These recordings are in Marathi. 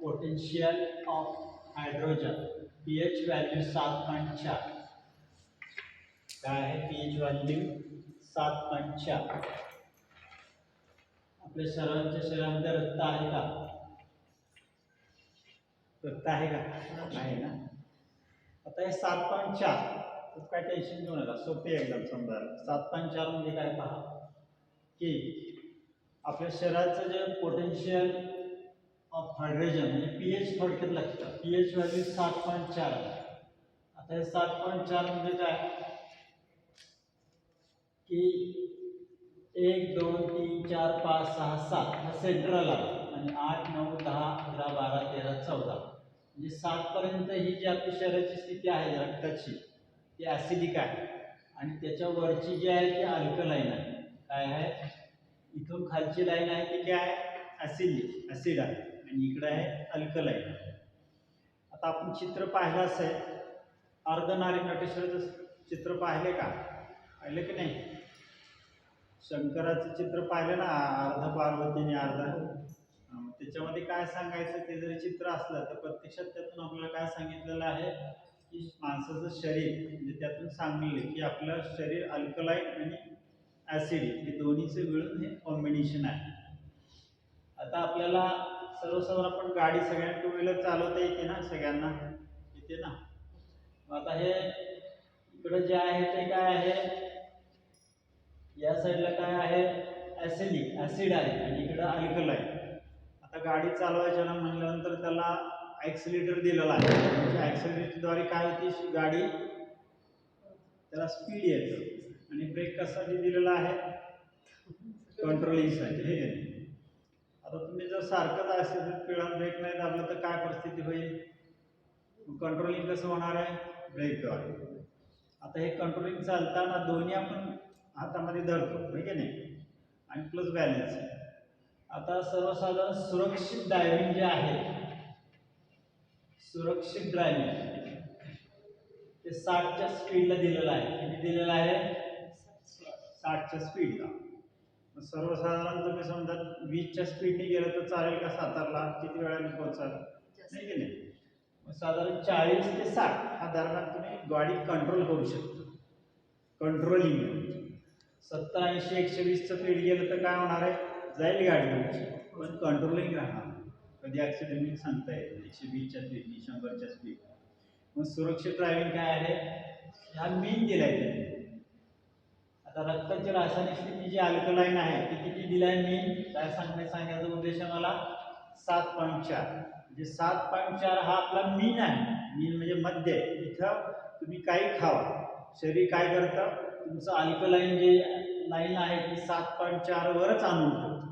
Potential of hydrogen P H value सात पॉईंट चार. काय आहे पी एच व्हॅल्यू सात पॉईंट चार. आपल्या सर्वांच्या शरीरामध्ये रक्त आहे का? रक्त आहे का? आहे ना? आता हे सात पॉईंट चार. काय टेन्शन घेऊ नका. सोपे एकदम समजायला. सात पॉईंट चार म्हणजे काय पहा? की आपल्या शरीराचं जे पोटेन्शियल ऑफ हायड्रोजन म्हणजे पी एच थोडक्यात लक्षात पी एच व्हॅल्यू सात पॉईंट चार आहे. आता हे सात पॉईंट चार म्हणजे काय? की एक दोन तीन चार पाच सहा सात हा सेंट्रल आहे आणि आठ नऊ दहा अकरा बारा तेरा चौदा. म्हणजे सातपर्यंत ही जी आपली शरीराची स्थिती आहे रक्ताची ती ॲसिडिक आहे. आणि त्याच्या वरची जी आहे ती अल्कलाईन आहे. काय आहे? इथून खालची लाईन आहे ती काय? आहे ॲसिडिक ॲसिड आहे. आणि इकडं आहे अल्कलाईन आता आपण चित्र पाहिलं असेल अर्धनारी नटेश्वरचं चित्र पाहिले का? पाहिलं की नाही? शंकराचं चित्र पाहिलं ना अर्ध पार्वतीने अर्ध. त्याच्यामध्ये काय सांगायचं ते जरी चित्र असलं तर प्रत्यक्षात त्यातून आपल्याला काय सांगितलेलं आहे की माणसाचं शरीर म्हणजे त्यातून सांगलेलं की आपलं शरीर अल्कलाईन आणि ॲसिड हे दोन्हीचं मिळून हे कॉम्बिनेशन आहे. आता आपल्याला सर्वसाधारण आपण गाडी सगळ्यांना टू व्हीलर चालवता येते ना सगळ्यांना? येते ना? मग आता हे इकडं जे आहे ते काय आहे? या साईडला काय आहे? ॲसिडिक ॲसिड आहे आणि इकडं अल्कलाईन आता गाडी चालवायच्या ना म्हणल्यानंतर त्याला ॲक्सिलेटर दिलेला आहे. म्हणजे ॲक्सिलेटरद्वारे काय होती? गाडी त्याला स्पीड येतं. आणि ब्रेक कशासाठी दिलेला आहे? कंट्रोलिंगसाठी हे. आहे. आता तुम्ही जर सारखंच ॲक्सिलेटर पिळा ब्रेक नाही दाबलं तर काय परिस्थिती होईल? कंट्रोलिंग कसं होणार आहे? ब्रेकद्वारे आता हे कंट्रोलिंग चालताना दोन्ही आपण हातामध्ये धरतो ठीक आहे नाही? आणि प्लस बॅलन्स आता सर्वसाधारण सुरक्षित ड्रायव्हिंग जे आहे सुरक्षित ड्रायव्हिंग ते साठच्या स्पीडला दिलेलं आहे. किती दिलेलं आहे? साठच्या स्पीडला सर्वसाधारण तुम्ही समजा वीसच्या स्पीडने गेलं तर चालेल का सातारला? किती वेळाने पोहोचाल? नाही की नाही? साधारण चाळीस ते साठ हा दरम्यान तुम्ही गाडी कंट्रोल करू शकता. कंट्रोलिंग सत्तर ऐंशी एकशे वीसचं स्पीड गेलं तर काय होणार आहे? जाईल गाडी तुमची पण कंट्रोलिंग राहणार. कधी ॲक्सिडेंट सांगता येत नाही. एकशे वीसच्या स्पीडनी शंभरच्या स्पीड मग सुरक्षित ड्रायव्हिंग काय आहे? ह्या मीन दिलाय त्यांनी आता रक्ताची रासायनिक स्थिती जी अल्कलाईन आहे ती किती दिलाय मी? काय सांगणे सांगायचा उद्देश आहे मला? सात पॉईंट चार. म्हणजे सात पॉईंट चार हा आपला मीन आहे. मीन म्हणजे मध्य. आहे. इथं तुम्ही काही खावा. शरीर काय करतं? तुमचं अल्कलाईन जे लाईन आहे ती सात पॉईंट चारवरच आणून ठेवतं.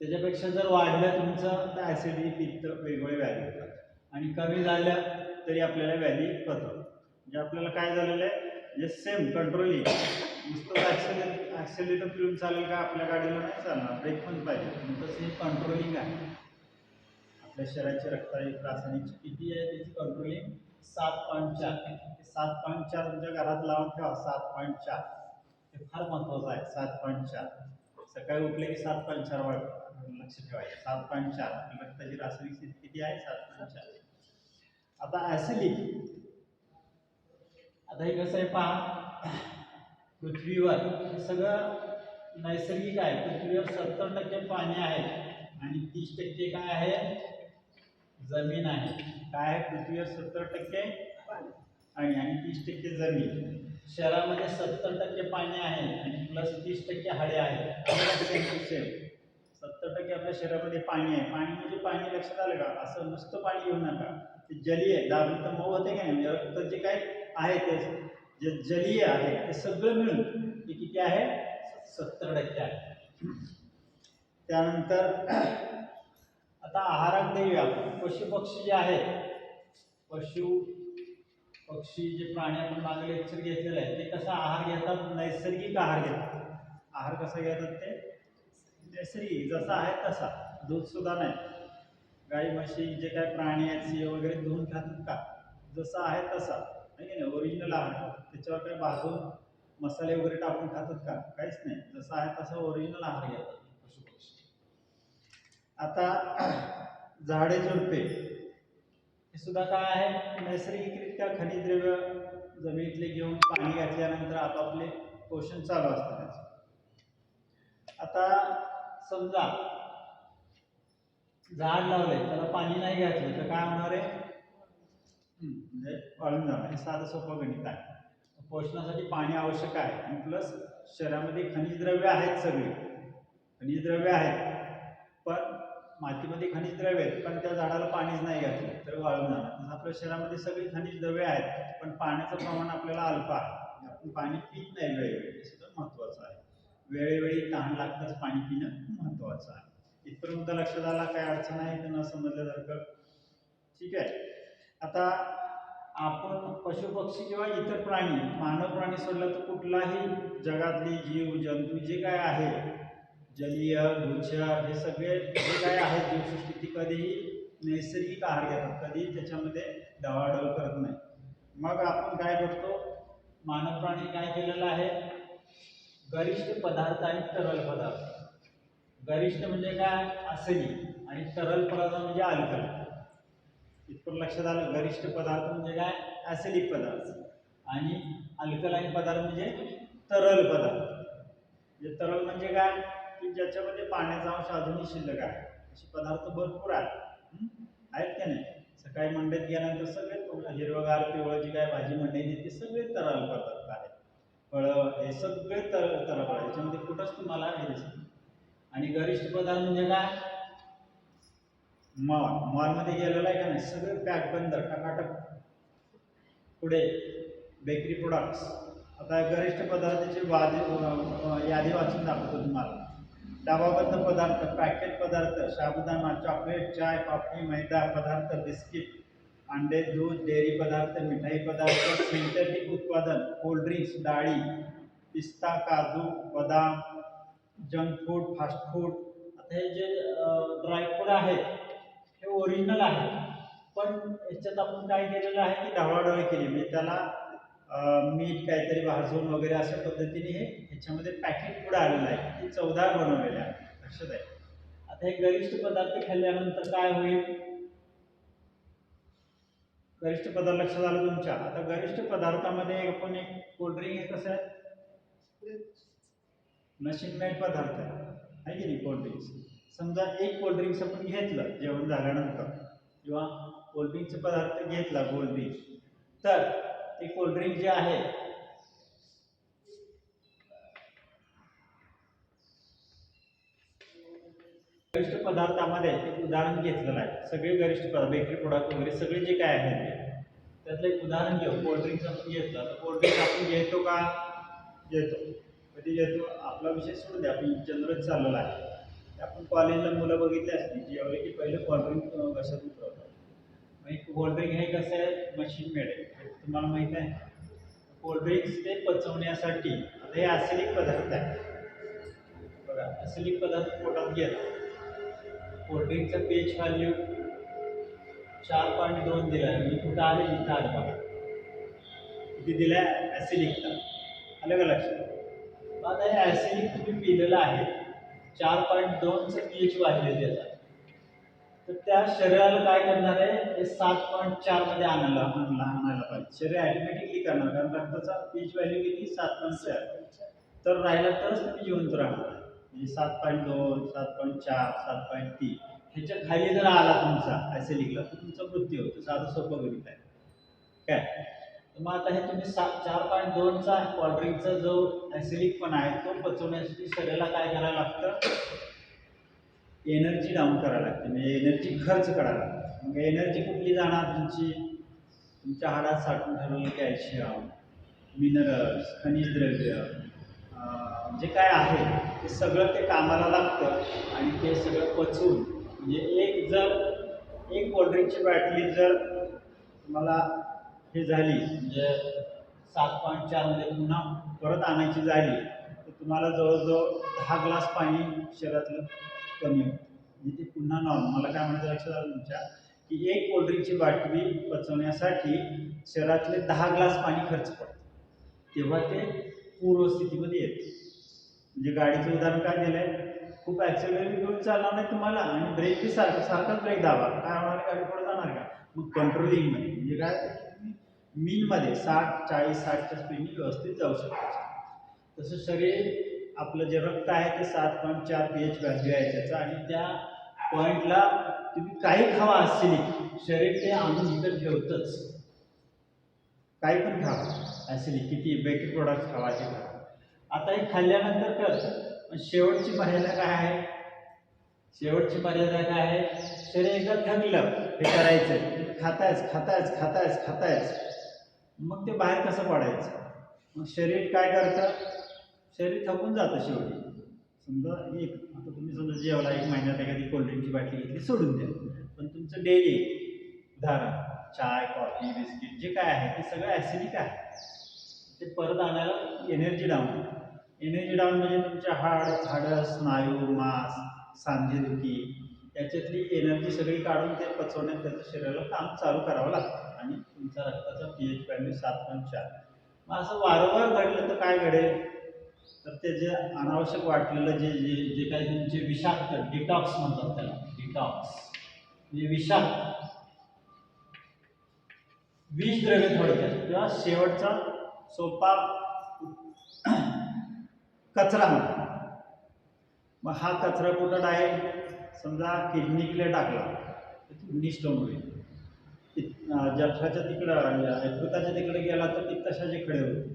त्याच्यापेक्षा जर वाढलं तुमचं तर ॲसिडिटी पित्त वेगवेगळे व्याधी होतात आणि कमी झालं तरी आपल्याला व्याधी पत्र म्हणजे आपल्याला काय झालेलं आहे? म्हणजे सेम कंट्रोलिंग नुसतं ॲक्सेलेट ॲक्सेलेटर पिऊन चालेल का? आपल्या गाडीला नाही चालणार. ब्रेक पण पाहिजे. तसं हे कंट्रोलिंग आहे. आपल्या शरीराची रक्ताची रासायनिक किती आहे त्याची कंट्रोलिंग सात पॉईंट चार. सात पॉईंट चार तुमच्या घरात लावून ठेवा. सात पॉईंट चार. हे फार महत्त्वाचं आहे. सात पॉईंट चार. सकाळी उठले की सात पॉईंट चार वाढ लक्ष ठेवायचं. सात पॉईंट चार. रक्ताची रासायनिक स्थिती किती आहे? सात पॉईंट चार. आता ॲसिडिक आता हे कसं आहे पहा. पृथ्वीवर हे सगळं नैसर्गिक आहे. पृथ्वीवर सत्तर टक्के पाणी आहे आणि तीस टक्के काय आहे? जमीन आहे. काय आहे? पृथ्वीवर सत्तर टक्के पाणी आणि तीस टक्के जमीन. शहरामध्ये सत्तर टक्के पाणी आहे आणि प्लस तीस टक्के हाडे आहेत. सत्तर टक्के आपल्या शरीरामध्ये पाणी आहे. पाणी म्हणजे पाणी लक्षात आलं का? असं नुसतं पाणी घेऊ नका. ते जलीय आहे दाबली तर मऊ होते का नाही? म्हणजे रक्त जे काय आहे ते जे जलीय आहे ते सगळं मिळून ते किती आहे? सत्तर टक्के आहे. त्यानंतर आता आहारात देऊया पशु पक्षी जे आहेत पशु पक्षी जे प्राणी आपण मागे लेक्चर घेतलेलं आहे ते कसा आहार घेतात? नैसर्गिक आहार घेतात. आहार कसा घेतात ते? नैसर्गिक जसा आहे तसा. दूध सुद्धा नाही. गाई म्हशी जे काय प्राणी आहेत सिंह वगैरे धुवून खातात का? जसा आहे तसा. आहे की नाही. ओरिजिनल आहे. त्याच्यावर काय भाजून मसाले वगैरे टाकून खातात का? काहीच नाही. जसं आहे तसं ओरिजिनल आहार घेतात आता झाडे झुडपे. हे सुद्धा काय आहे? नैसर्गिकरित्या खनिज द्रव्य जमिनीतले घेऊन पाणी घातल्यानंतर आपापले पोषण चालू असतात आता समजा झाड लावलंय त्याला पाणी नाही घातलं तर काय होणार आहे? म्हणजे वाळून जाणार हे साधं सोपं गणित आहे. पोषणासाठी पाणी आवश्यक आहे. आणि प्लस शरीरामध्ये खनिज द्रव्य आहेत सगळी. खनिज द्रव्य आहेत. पण मातीमध्ये खनिज द्रव्य आहेत. पण त्या झाडाला पाणीच नाही घातलं तर वाळून जाणार तसं आपल्या शरीरामध्ये सगळी खनिज द्रव्य आहेत. पण पाण्याचं प्रमाण आपल्याला अल्प आहे. म्हणजे आपण पाणी पित नाही वेळेवेळी. हे सुद्धा महत्त्वाचं आहे. वेळोवेळी तहान लागताच पाणी पिणं महत्त्वाचं आहे. इथपर्यंत मुद्दा लक्षात आला काय अडचण आहे की न समजल्यासारखं? ठीक आहे. आता आपण पशुपक्षी किंवा इतर प्राणी मानव प्राणी सोडलं तर कुठलाही जगातली जीव जंतू जे काय आहे जलीय भूचर हे सगळे जे काय आहेत जीवसृष्टी ती कधीही नैसर्गिक आहार घेतात कधी त्याच्यामध्ये दवाडव करत नाही. मग आपण काय करतो? मानव प्राणी काय केलेलं आहे? गरिष्ठ पदार्थ आणि तरल पदार्थ. गरिष्ठ म्हणजे काय? असली आणि तरल पदार्थ म्हणजे अल्कली इथपर्यंत लक्षात आलं गरिष्ठ पदार्थ म्हणजे काय? ॲसिडिक पदार्थ. आणि अल्कलाईन पदार्थ म्हणजे तरल पदार्थ. म्हणजे तरल म्हणजे काय? की ज्याच्यामध्ये पाण्याचा अंश अजूनही शिल्लक आहे. असे पदार्थ भरपूर आहेत. आहेत का नाही? सकाळी मंडईत गेल्यानंतर सगळे हिरवगार पिवळं जी काय भाजी मंडई येते ते सगळे तरल पदार्थ आहेत. फळं हे सगळे तर तरल पदार्थ. याच्यामध्ये कुठंच तुम्हाला हे दिसत आणि गरिष्ठ पदार्थ म्हणजे काय? मॉल मॉलमध्ये गेलेला आहे का नाही? सगळं पॅक बंद टकाटक. पुढे बेकरी प्रोडक्ट्स आता गरिष्ठ पदार्थाची वादी यादी वाचून दाखवतो तुम्हाला. डबाबद्ध पदार्थ पॅकेट पदार्थ साबुदाणा चॉकलेट चाय पापडी मैदा पदार्थ बिस्किट अंडे दूध डेअरी पदार्थ मिठाई पदार्थ सिंथेटिक उत्पादन कोल्ड्रिंक्स डाळी पिस्ता काजू बदाम जंक फूड फास्ट फूड आता हे जे ड्रायफ्रूट आहेत हे ओरिजिनल आहे. पण याच्यात आपण काय केलेलं आहे की ढवळाढवळी केली. म्हणजे त्याला मीठ काहीतरी भाजून वगैरे अशा पद्धतीने हे ह्याच्यामध्ये पॅकेट पुढे आलेलं आहे. ते चवदार बनवलेलं आहे. लक्षात आहे? आता हे गरिष्ठ पदार्थ खाल्ल्यानंतर काय होईल? गरिष्ठ पदार्थ लक्षात आलं तुमच्या? आता गरिष्ठ पदार्थामध्ये आपण एक कोल्ड्रिंक हे कसं आहे? मशीन मेड पदार्थ आहे. आहे की नाही कोल्ड्रिंक्स समजा एक कोल्ड्रिंक्स आपण घेतलं जेवण झाल्यानंतर किंवा कोल्ड्रिंकचे पदार्थ घेतला कोल्ड्रिंक तर ते कोल्ड्रिंक जे आहे गरिष्ठ पदार्थामध्ये एक उदाहरण घेतलेलं आहे. सगळे गरिष्ठ पदार्थ बेकरी प्रोडक्ट वगैरे सगळे जे काय आहेत ते. त्यातलं एक उदाहरण घेऊ. कोल्ड्रिंक्स आपण घेतलं. तर कोल्ड्रिंक आपण घेतो का? घेतो. कधी घेतो. आपला विषय सोडून द्या. आपण जनरल चाललेला आहे. आपण कॉलेजला मुलं बघितली असली जेवले की पहिले कोल्ड्रिंक कशात उतरवतात मग कोल्ड्रिंक हे कसं आहे? मशीन मेड आहे. तुम्हाला माहीत आहे. कोल्ड्रिंक्स ते पचवण्यासाठी आता हे ॲसिडिक पदार्थ आहे. बघा ॲसिडिक पदार्थ पोटात घेत कोल्ड्रिंकचं पेज व्हॅल्यू चार पॉईंट दोन दिला आहे मी कुठं आले? इथं आलं बघा. किती दिला आहे ॲसिडिकचा आलं का लक्षात? आता हे ॲसिडिक तुम्ही पिलेलं आहे. चार पॉईंट दोनचं पी एच वाढलेली आहे तर त्या शरीराला काय करणार आहे? ते सात पॉईंट चारमध्ये आणायला आणला आणायला पाहिजे. शरीर ॲटोमॅटिकली करणार कारण रक्ताचा पीच व्हॅल्यू किती? सात पॉईंट चार. तर राहिला तरच तुम्ही जिवंत राहणार म्हणजे सात पॉईंट दोन सात पॉईंट चार सात पॉईंट तीन. ह्याच्या खाली जर आला तुमचा ॲसिडिकला तर तुमचा मृत्यू होतो. साधं सोपं गणित आहे. काय? तर मग आता हे तुम्ही सात चार पॉईंट दोनचा कोल्ड्रिंकचा जो ॲसिडिक पण आहे तो पचवण्यासाठी शरीराला काय करायला लागतं? एनर्जी डाऊन करायला लागते. म्हणजे एनर्जी खर्च करायला लागते. मग एनर्जी कुठली जाणार तुमची? तुमच्या हाडात साठून ठेवलेलं कॅल्शियम मिनरल्स खनिज द्रव्य जे काय आहे ते सगळं ते कामाला लागतं आणि ते सगळं पचवून म्हणजे एक जर एक कोल्ड्रिंकची बाटली जर तुम्हाला हे झाली. म्हणजे सात पॉईंट चारमध्ये पुन्हा परत आणायची झाली. तर तुम्हाला जवळजवळ दहा ग्लास पाणी शरीरातलं कमी होतं. म्हणजे ते पुन्हा नॉर्मल मला काय म्हणायचं लक्षात आलं तुमच्या? की एक कोल्ड्रिंकची बाटली पचवण्यासाठी शरीरातले दहा ग्लास पाणी खर्च पडतं. तेव्हा ते पूर्वस्थितीमध्ये येते. म्हणजे गाडीचं उदाहरण काय दिलं आहे खूप ॲक्सिडेंट घेऊन चालणार नाही तुम्हाला आणि ब्रेक बी सारखं सारखाच ब्रेक दाबा. काय होणार गाडी पुढे जाणार का? मग कंट्रोलिंगमध्ये म्हणजे काय? मिलमध्ये साठ चाळीस साठच्या स्पीडने व्यवस्थित जाऊ शकतो तसं शरीर आपलं जे रक्त आहे ते सात पॉईंट चार पी एच व्हॅल्यू आहे त्याचं आणि त्या पॉईंटला तुम्ही काही खावा असली शरीर ते आणून इतर ठेवतंच काही पण खावा ॲसिली किती बेकरी प्रोडक्ट खावा ते खावा. आता हे खाल्ल्यानंतर कर पण शेवटची मर्यादा काय आहे? शेवटची मर्यादा काय आहे? शरीर एकदा थकलं हे करायचं खातायच खातायच खातायच खातायच मग ते बाहेर कसं पडायचं? मग शरीर काय करतं? शरीर थकून जातं शेवटी. समजा एक आता तुम्ही समजा जेवला एक महिन्यात एखादी कोल्ड्रिंकची बाटली घेतली सोडून द्या. पण तुमचं डेली उदाहरण चाय कॉफी बिस्किट जे काय आहे ते सगळं ॲसिडिक आहे. ते परत आणायला एनर्जी डाऊन एनर्जी डाऊन म्हणजे तुमच्या हाड हाडं स्नायू मांस सांधेदुखी याच्यातली एनर्जी सगळी काढून ते पचवण्यात त्याचं शरीराला काम चालू करावं लागतं. आणि तुमचा रक्ताचा पी एच व्हॅल्यू सात पॉईंट चार. मग असं वारंवार घडलं तर काय घडेल? तर ते जे अनावश्यक वाटलेलं जे जे जे काही तुमचे विषाक्त डिटॉक्स म्हणतात त्याला डिटॉक्स म्हणजे विषाक्त. विष द्रव्य थोडक्यात किंवा शेवटचा सोपा कचरा म्हणा मग हा कचरा कुठं आहे समजा किडनीकडे टाकला. तर किडनी स्टोन होईल. जठराच्या तिकडं यकृताच्या तिकडे गेला तर पित्ताशाचे खडे होते.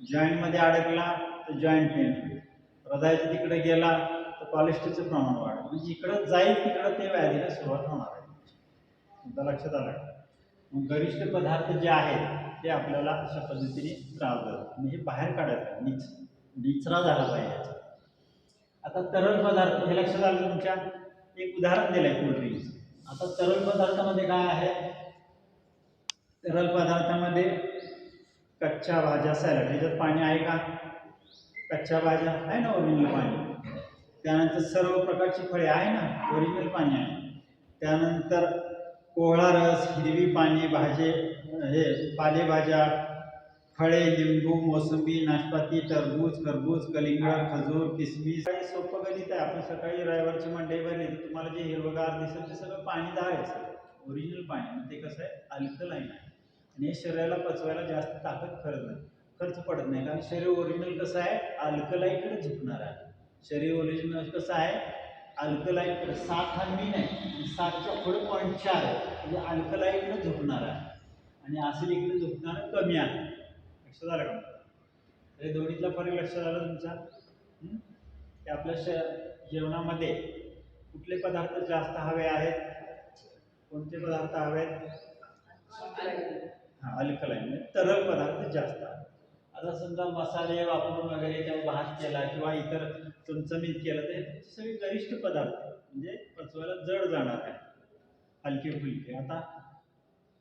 जॉईंटमध्ये अडकला तर जॉईंट पेन हृदयाच्या तिकडे गेला तर कॉलेस्ट्रॉलचं प्रमाण वाढलं. म्हणजे जिकडं जाईल तिकडं ते व्याधीला सुरुवात होणार आहे. तुमच्या लक्षात आलं? मग गरिष्ठ पदार्थ जे आहेत ते आपल्याला अशा पद्धतीने त्रास देतात. म्हणजे बाहेर काढायचं निच निचरा झाला पाहिजे याचा. आता तरल पदार्थ हे लक्षात आलं तुमच्या? एक उदाहरण दिलं आहे कोल्ड्रिंक्स आता तरल पदार्थामध्ये काय आहे? तरल पदार्थामध्ये कच्च्या भाज्या सॅलड. ह्याच्यात पाणी आहे का? कच्च्या भाज्या आहे ना ओरिजिनल पाणी? त्यानंतर सर्व प्रकारची फळे आहे ना? ओरिजिनल पाणी आहे. त्यानंतर कोहळा रस हिरवी पाने भाजे हे पालेभाज्या फळे लिंबू मोसंबी नाशपाती टरबूज खरबूज कलिंगड खजूर किसमिस. काही सोपं गणित आहे. आपण सकाळी रविवारची मंडई भरली तुम्हाला जे हिरवगार दिसेल ते सगळं पाणीदार आहे सगळं. ओरिजिनल पाणी. ते कसं आहे? अल्कलाईन आहे. आणि शरीराला पचवायला जास्त ताकद खरंच नाही. खर्च पडत नाही. कारण शरीर ओरिजिनल कसं आहे? अल्कलाईकडे झुकणार आहे. शरीर ओरिजिनल कसं आहे? अल्कलाईकडे सात हा मीन आहे. आणि सातच्या पुढे पॉईंट चार आहे. म्हणजे अल्कलाईकडे झुकणार आहे. आणि ॲसिडिकडे झुकणार कमी आहे. लक्षात आलं का? हे दोन्हीतला फरक लक्षात आला तुमचा? की आपल्या श जेवणामध्ये कुठले पदार्थ जास्त हवे आहेत? कोणते पदार्थ हवे आहेत अल्कलाईन म्हणजे तरल पदार्थ जास्त आहे. आता समजा मसाले वापरून वगैरे किंवा भात केला किंवा इतर चमचमीत केलं तर सगळे गरिष्ठ पदार्थ म्हणजे पचवायला जड जाणार आहे हलके फुलके. आता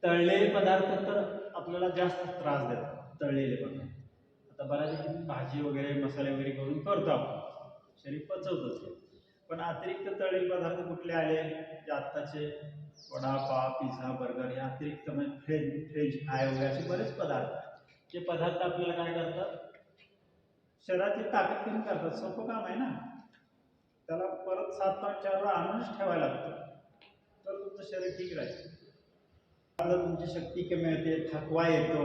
तळलेले पदार्थ तर आपल्याला जास्त त्रास देतात. तळलेले पदार्थ. आता बऱ्याच तुम्ही भाजी वगैरे मसाले वगैरे करून करतो आपण. शरीर पचवतच पण अतिरिक्त तळलेले पदार्थ कुठले आले? जे आत्ताचे वडापाव पिझ्झा बर्गर या अतिरिक्त म्हणजे फ्रेंच फ्रेंच फ्राय वगैरे असे बरेच पदार्थ. आहेत. जे पदार्थ आपल्याला काय करतात? शरीराची ताकद कमी करतात. सोपं काम आहे ना? त्याला परत सात पाच चार वेळा आणूनच ठेवायला लागतं. तर तुमचं शरीर ठीक राहील. आता तुमची शक्ती कमी होते थकवा येतो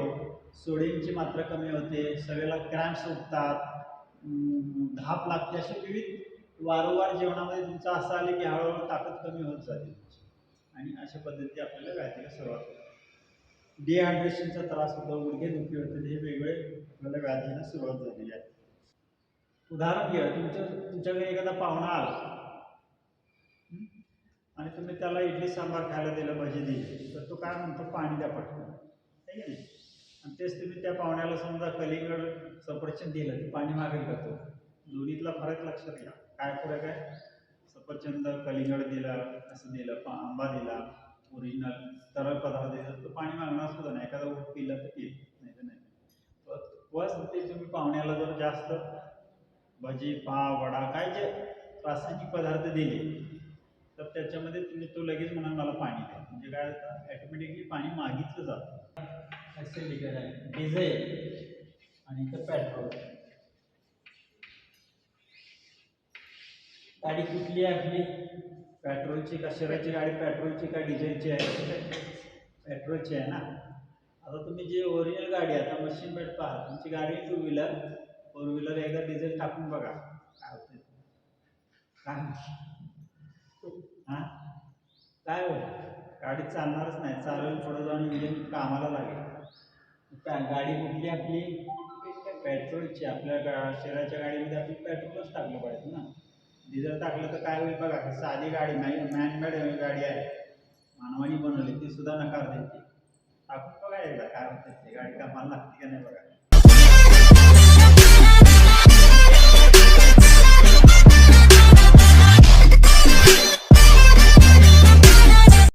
सोडियमची मात्रा कमी होते सगळ्याला क्रॅम्प्स उठतात धाप लागते. असे विविध वारंवार जेवणामध्ये तुमचं असं आले की हळूहळू ताकद कमी होत जाते. आणि अशा पद्धती आपल्याला व्याधीला सुरुवात होते. डिहायड्रेशनचा त्रास होतो गुडघे दुखी होते हे वेगळे आपल्याला व्याधीला सुरुवात झालेली आहे. उदाहरण घ्या तुमच्या तुमच्याकडे एखादा पाहुणा आला. आणि तुम्ही त्याला इडली सांबार खायला दिलं पाहिजे दिली तर तो काय म्हणतो? पाणी द्या पटकन. आहे नाही? आणि तेच तुम्ही त्या पाहुण्याला समजा कलिंगड सफरचंद दिलं ते पाणी मागेल का तो? दोन्हीतला फरक लक्षात घ्या. काय फरक आहे? सफरचंद कलिंगड दिलं असं दिलं पा आंबा दिला ओरिजिनल तरल पदार्थ दिला. तर पाणी मागणार सुद्धा नाही. एखादा ऊट पिलं तर पिल नाही तर नाही. वस ते तुम्ही पाहुण्याला जर जास्त भजी पाव वडा काय जे रासायनिक पदार्थ दिले तर त्याच्यामध्ये तुम्ही तो लगेच म्हणा मला पाणी द्या. म्हणजे काय होतं? ॲटोमॅटिकली पाणी मागितलं जातं. असे डिझेल आणि इथं पेट्रोल गाडी कुठली आहे आपली पेट्रोलची का शहराची गाडी? पेट्रोलची का डिझेलची आहे? पेट्रोलची आहे ना? आता तुम्ही जी ओरिजिनल गाडी आहे आता मशीन बेड पहा. तुमची गाडी टू व्हीलर फोर व्हीलर एकदा डिझेल टाकून बघा. काय होतं काय हां? काय होईल? गाडी चालणारच नाही. चालून पुढे जाऊन इंजिन कामाला लागेल. काय गाडी कुठली आपली? पेट्रोलची. आपल्या गा शहराच्या गाडीमध्ये आपण पेट्रोलच टाकलं पाहिजे ना. डिझेल टाकलं तर काय होईल बघा साधी गाडी नाही मॅनमेड गाडी आहे. मानवानी बनवली ती सुद्धा नकार देते. टाकून बघा एकदा काय होतं ते गाडी कामाला लागते का नाही बघा.